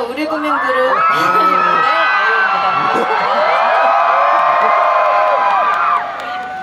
안녕하세요. 우리금융그룹 네, 아이유입니다.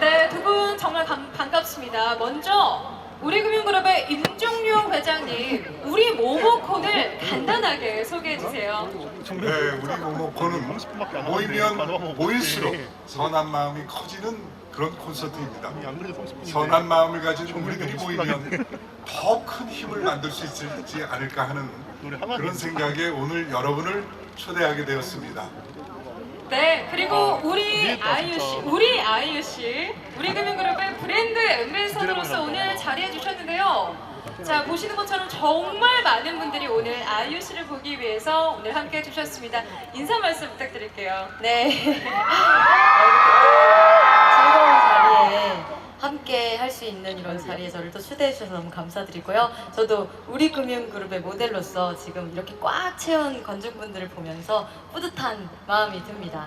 네, 두 분 정말 감- 반갑습니다. 먼저 우리 금융그룹의 임종용 회장님, 우리 모모콘을 간단하게 소개해 주세요. 네, 우리 모모코는 모이면 모일수록 선한 마음이 커지는 그런 콘서트입니다. 선한 마음을 가진 우리들이 모이면 더 큰 힘을 만들 수 있지 않을까 하는 그런 생각에 오늘 여러분을 초대하게 되었습니다. 네, 그리고 우리 아이유 씨, 우리 아이유 씨, 우리 금융그룹의 브랜드 엠베서더로서 오늘 자리해 주셨는데요. 자, 보시는 것처럼 정말 많은 분들이 오늘 아이유 씨를 보기 위해서 오늘 함께 해 주셨습니다. 인사 말씀 부탁드릴게요. 네. 즐거운 자리에 함께 할 수 있는 이런 자리에 저를 또 초대해 주셔서 너무 감사드리고요. 저도 우리 금융그룹의 모델로서 지금 이렇게 꽉 채운 관중분들을 보면서 뿌듯한 마음이 듭니다.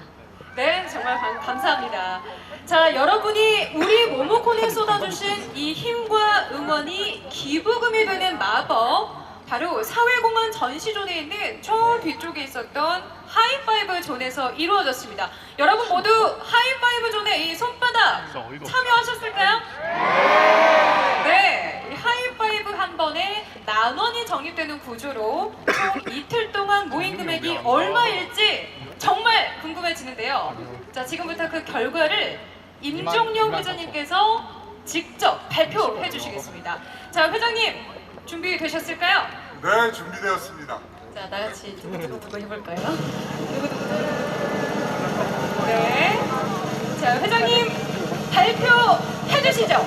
네, 정말 감, 감사합니다. 자, 여러분이 우리 모모콘에 쏟아주신 이 힘과 응원이 기부금이 되는 마법. 바로 사회공헌 전시존에 있는 저 뒤쪽에 있었던 하이파이브 존에서 이루어졌습니다. 여러분 모두 하이파이브 존의 이 손바닥 참여하셨을까요? 네, 이 하이파이브 한 번에 만 원이 적립되는 구조로 총 이틀 동안 모인 금액이 얼마일지 정말 궁금해지는데요. 자, 지금부터 그 결과를 임종용 회장님께서 직접 발표해 주시겠습니다. 자, 회장님 준비되셨을까요? 네, 준비되었습니다. 자, 나같이 두구두구두구 해볼까요? 네. 자, 회장님 발표해 주시죠.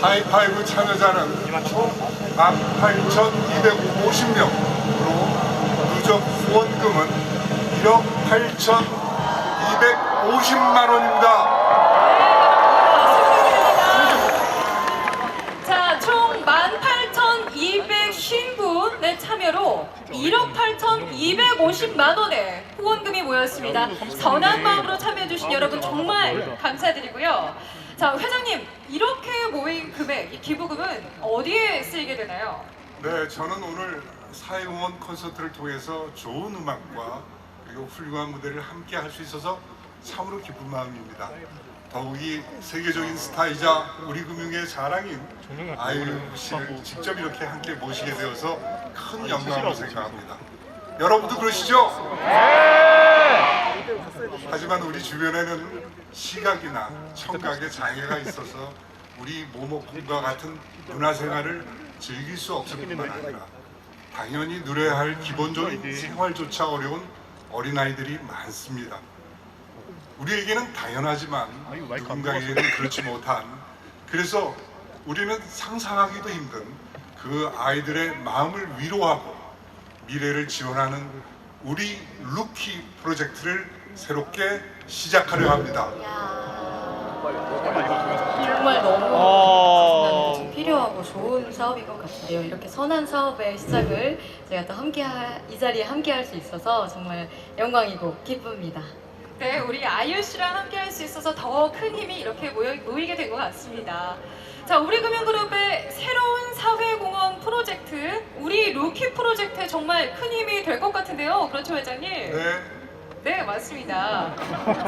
하이파이브 참여자는 총 18,250명으로 누적 후원금은 1억 8,250만 원입니다. 1억 8,250만 원의 후원금이 모였습니다. 선한 마음으로 참여해주신 여러분 정말 감사드리고요. 자, 회장님, 이렇게 모인 금액, 이 기부금은 어디에 쓰이게 되나요? 네, 저는 오늘 사회공헌 콘서트를 통해서 좋은 음악과 그리고 훌륭한 무대를 함께 할 수 있어서 참으로 기쁜 마음입니다. 더욱이 세계적인 스타이자 우리 금융의 자랑인 아이유 씨를 직접 이렇게 함께 모시게 되어서 큰 영광으로 생각합니다. 여러분도 그러시죠? 하지만 우리 주변에는 시각이나 청각에 장애가 있어서 우리 모모콘과 같은 문화생활을 즐길 수 없을 뿐만 아니라 당연히 누려야 할 기본적인 생활조차 어려운 어린아이들이 많습니다. 우리에게는 당연하지만 누군가에게는 그렇지 못한 그래서 우리는 상상하기도 힘든 그 아이들의 마음을 위로하고 미래를 지원하는 우리 루키 프로젝트를 새롭게 시작하려 합니다. 정말 너무 지금 필요하고 좋은 사업인 것 같아요. 이렇게 선한 사업의 시작을 제가 또 함께 하, 이 자리에 함께 할 수 있어서 정말 영광이고 기쁩니다. 네, 우리 아이유 씨랑 함께 할 수 있어서 더 큰 힘이 이렇게 모여, 모이게 된 것 같습니다. 자, 우리금융그룹의 새로운 사회공헌 프로젝트, 우리 루키 프로젝트에 정말 큰 힘이 될 것 같은데요. 그렇죠, 회장님? 네, 네, 맞습니다.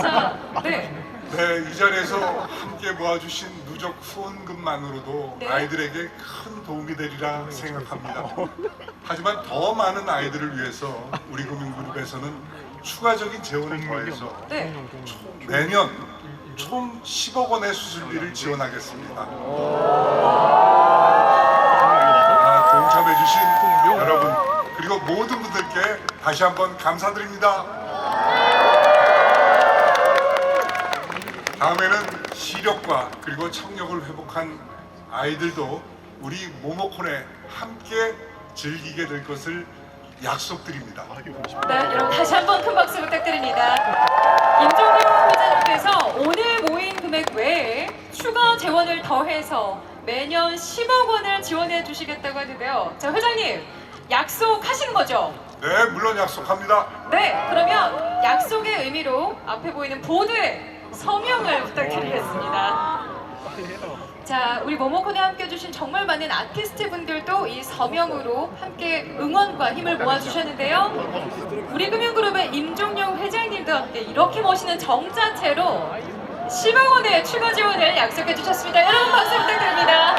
자, 네. 네, 이 자리에서 함께 모아주신 누적 후원금만으로도 네. 아이들에게 큰 도움이 되리라 생각합니다. 하지만 더 많은 아이들을 위해서 우리 금융그룹에서는 추가적인 재원을 더해서 네. 매년 총 10억 원의 수술비를 지원하겠습니다. 아, 동참해주신 여러분 그리고 모든 분들께 다시 한번 감사드립니다. 다음에는 시력과 그리고 청력을 회복한 아이들도 우리 모모콘에 함께 즐기게 될 것을 약속드립니다. 네, 여러분 다시 한번 큰 박수 부탁드립니다. 임종용 회장님께서 오늘 외에 추가 재원을 더해서 매년 10억 원을 지원해 주시겠다고 하는데요. 자, 회장님 약속하시는 거죠? 네, 물론 약속합니다. 네, 그러면 약속의 의미로 앞에 보이는 보드에 서명을 부탁드리겠습니다. 자, 우리 모모콘에 함께 해주신 정말 많은 아티스트 분들도 이 서명으로 함께 응원과 힘을 모아주셨는데요. 우리 금융그룹의 임종용 회장님도 함께 이렇게 멋있는 정자체로 10억 원의 추가 지원을 약속해 주셨습니다. 여러분 박수 부탁드립니다.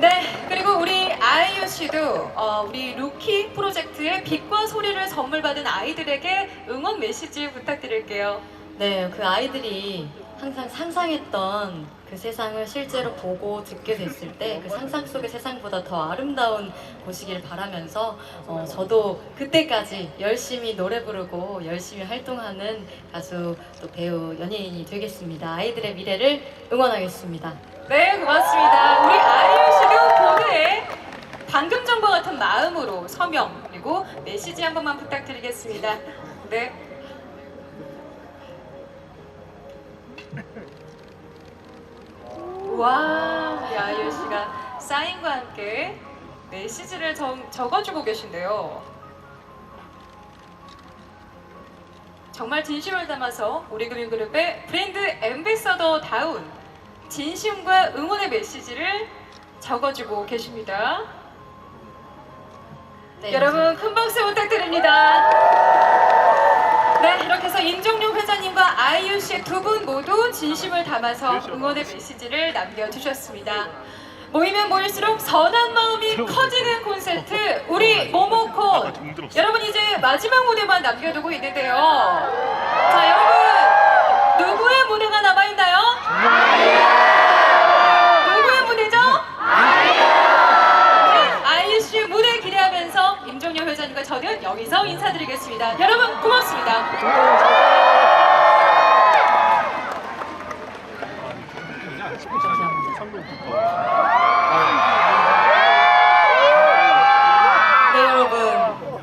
네, 그리고 우리 아이유 씨도 어, 우리 루키 프로젝트의 빛과 소리를 선물 받은 아이들에게 응원 메시지 부탁드릴게요. 네, 그 아이들이 항상 상상했던 그 세상을 실제로 보고 듣게 됐을 때 그 상상 속의 세상보다 더 아름다운 곳이길 바라면서 어, 저도 그때까지 열심히 노래 부르고 열심히 활동하는 가수 또 배우 연예인이 되겠습니다. 아이들의 미래를 응원하겠습니다. 네, 고맙습니다. 우리 아이유 씨도 보드에 방금 전과 같은 마음으로 서명 그리고 메시지 한 번만 부탁드리겠습니다. 네. 와, 우리 아이유 씨가 사인과 함께 메시지를 적, 적어주고 계신데요. 정말 진심을 담아서 우리 금융그룹의 브랜드 앰베서더 다운 진심과 응원의 메시지를 적어주고 계십니다. 네, 여러분 큰 박수 부탁드립니다. 네, 이렇게 해서 임종용 회장님과 아이유 씨두분 모두 진심을 담아서 응원의 메시지를 남겨주셨습니다. 모이면 모일수록 선한 마음이 커지는 콘서트 우리 모모콘 여러분 이제 마지막 무대만 남겨두고 있는데요. 자 여러분 누구의 무대가 남아있나요? 누구의 무대죠? 네, 아이유 씨 무대 기대하면서 임종영 회장님과 저는 여기서 인사드리겠습니다. 여러분 고맙습니다. 네 여러분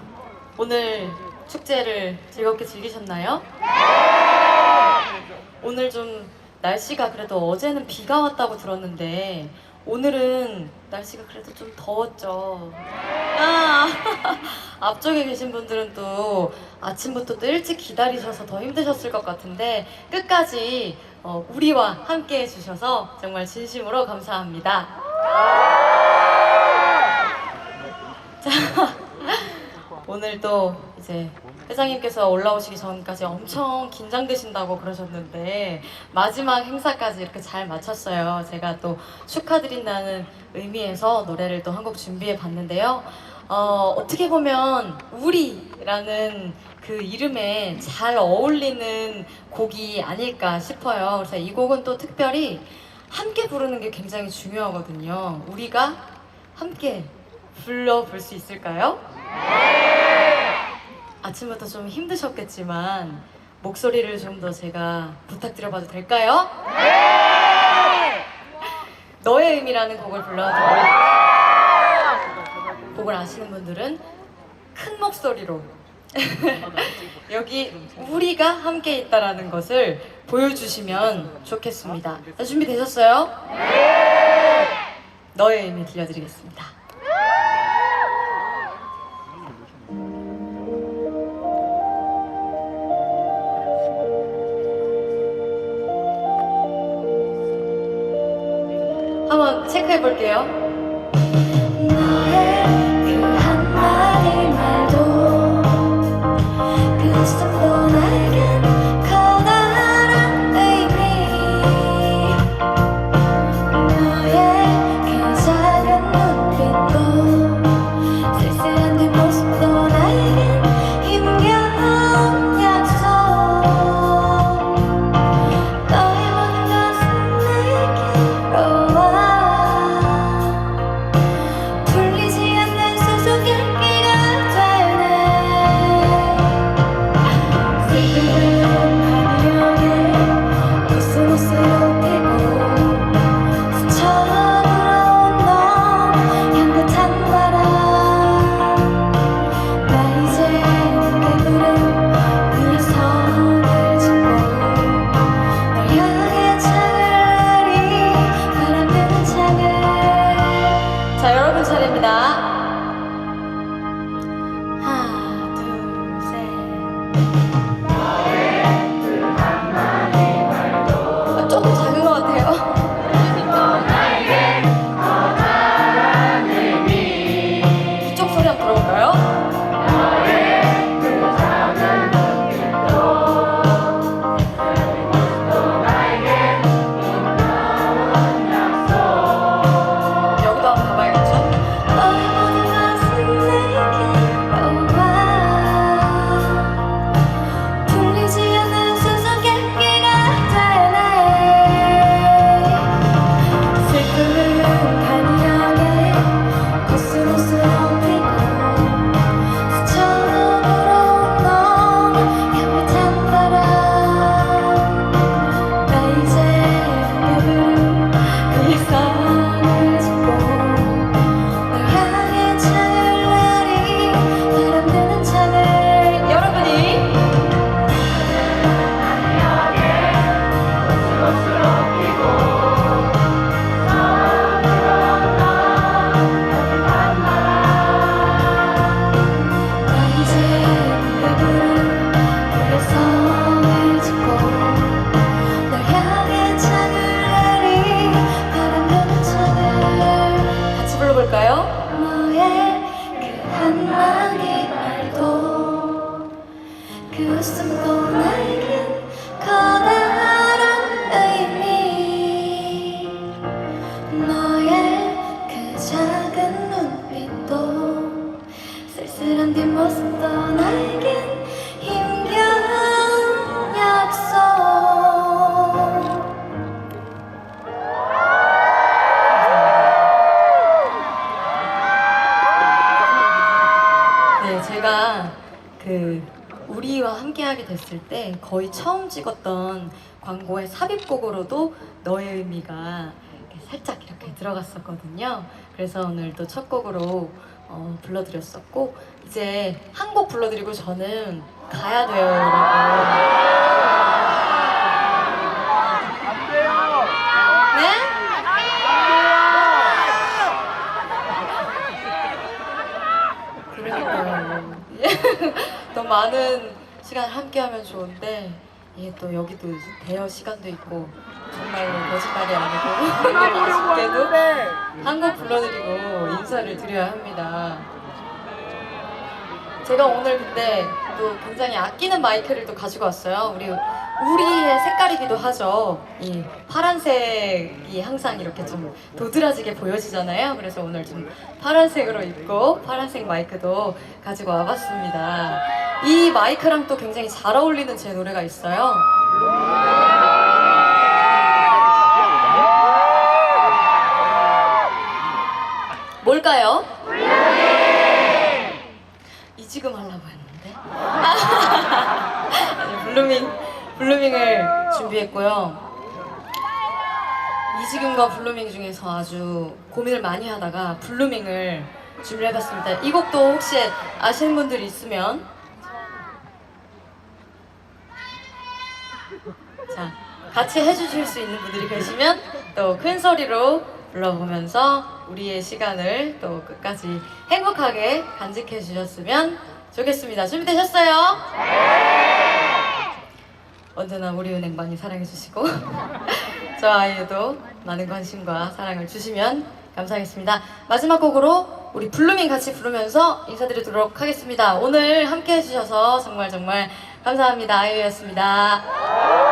오늘 축제를 즐겁게 즐기셨나요? 오늘 좀 날씨가 그래도 어제는 비가 왔다고 들었는데 오늘은 날씨가 그래도 좀 더웠죠. 아 앞쪽에 계신 분들은 또 아침부터 또 일찍 기다리셔서 더 힘드셨을 것 같은데 끝까지 어, 우리와 함께 해주셔서 정말 진심으로 감사합니다. 자, 오늘 또 이제 회장님께서 올라오시기 전까지 엄청 긴장되신다고 그러셨는데 마지막 행사까지 이렇게 잘 마쳤어요. 제가 또 축하드린다는 의미에서 노래를 또 한 곡 준비해 봤는데요. 어, 어떻게 보면 우리라는 그 이름에 잘 어울리는 곡이 아닐까 싶어요. 그래서 이 곡은 또 특별히 함께 부르는 게 굉장히 중요하거든요. 우리가 함께 불러볼 수 있을까요? 아침부터 좀 힘드셨겠지만 목소리를 좀 더 제가 부탁드려봐도 될까요? 너의 의미라는 곡을 불러드릴게요. 곡을 아시는 분들은 큰 목소리로 여기 우리가 함께 있다라는 것을 보여주시면 좋겠습니다. 자, 준비되셨어요? 너의 의미 들려드리겠습니다. 한번 체크해 볼게요. 제가 그 우리와 함께하게 됐을 때 거의 처음 찍었던 광고의 삽입곡으로도 너의 의미가 살짝 이렇게 들어갔었거든요. 그래서 오늘 또첫 곡으로 어, 불러드렸었고 이제 한 곡 불러드리고 저는 가야 돼요, 여러분. 네? 그러니까요. 더 많은 시간을 함께하면 좋은데 이게 또 여기도 대여 시간도 있고 정말로 거짓말이 아니고 아쉽게도 한곡 불러드리고 인사를 드려야 합니다. 제가 오늘 근데 또 굉장히 아끼는 마이크를 또 가지고 왔어요. 우리 우리의 색깔이기도 하죠. 이 파란색이 항상 이렇게 좀 도드라지게 보여지잖아요. 그래서 오늘 좀 파란색으로 입고 파란색 마이크도 가지고 와봤습니다. 이 마이크랑 또 굉장히 잘 어울리는 제 노래가 있어요. 뭘까요? 이 지금 하려고 했는데. 블루밍, 블루밍을 준비했고요. 이 지금과 블루밍 중에서 아주 고민을 많이 하다가 블루밍을 준비해봤습니다. 이 곡도 혹시 아시는 분들 있으면 자 같이 해주실 수 있는 분들이 계시면 또 큰 소리로 불러보면서 우리의 시간을 또 끝까지 행복하게 간직해 주셨으면 좋겠습니다. 준비되셨어요? 언제나 우리 은행 많이 사랑해 주시고 저 아이에도 많은 관심과 사랑을 주시면 감사하겠습니다. 마지막 곡으로 우리 블루밍 같이 부르면서 인사드리도록 하겠습니다. 오늘 함께 해주셔서 정말 정말 감사합니다. 아이유였습니다.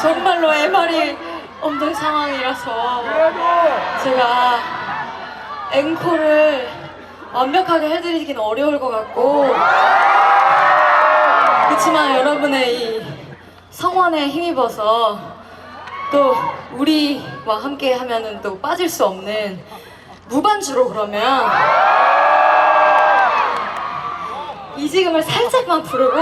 정말로 MR이 없는 상황이라서 제가 앵콜을 완벽하게 해드리긴 어려울 것 같고 그렇지만 여러분의 이 성원에 힘입어서 또 우리와 함께 하면은 또 빠질 수 없는 무반주로 그러면 이 지금을 살짝만 부르고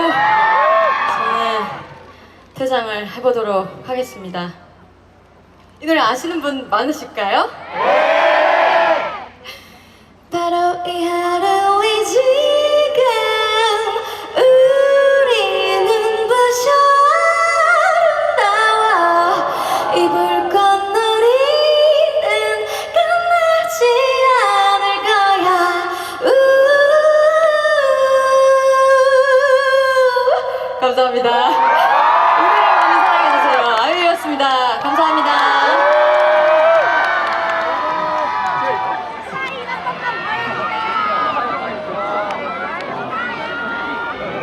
퇴장을 해보도록 하겠습니다. 이 노래 아시는 분 많으실까요?